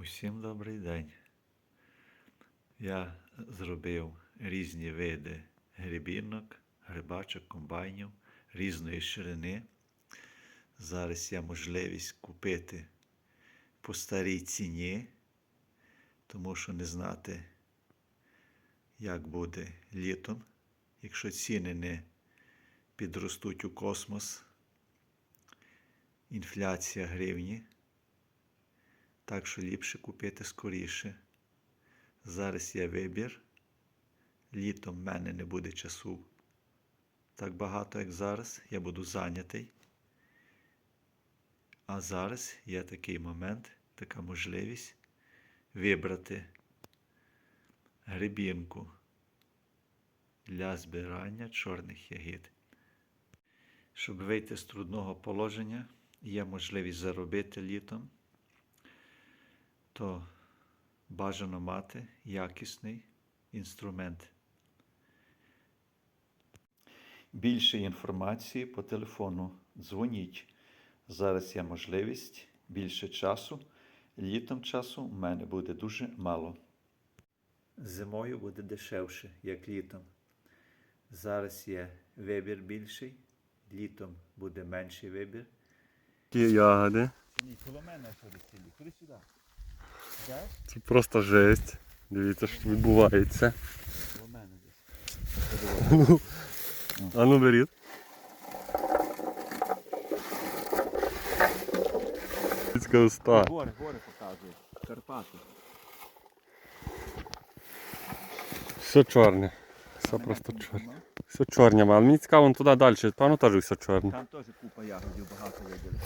Усім добрий день. Я зробив різні види грибінок, грибачок, комбайнів різної ширини. Зараз є можливість купити по старій ціні, тому що не знати, як буде літом, якщо ціни не підростуть у космос. Інфляція гривні. Так що ліпше купити скоріше. Зараз є вибір. Літом в мене не буде часу так багато, як зараз. Я буду зайнятий. А зараз є такий момент, така можливість вибрати грибінку для збирання чорних ягід. Щоб вийти з трудного положення, є можливість заробити літом то бажано мати якісний інструмент. Більше інформації по телефону. Дзвоніть. Зараз є можливість більше часу. Літом часу в мене буде дуже мало. Зимою буде дешевше, як літом. Зараз є вибір більший, літом буде менший вибір. Такі ягоди. Ні, коло мене ходить. Ходи сюди. Це просто жесть. Дивіться, що відбувається. Коло мене десь. А ну беріть. Людська уста. Гори, гори показує. Карпати. Все чорне. Все просто чорне. Все чорне, але мені цікаво, вон туди далі. Певно теж все чорне. Там теж купа ягодів багато виділи.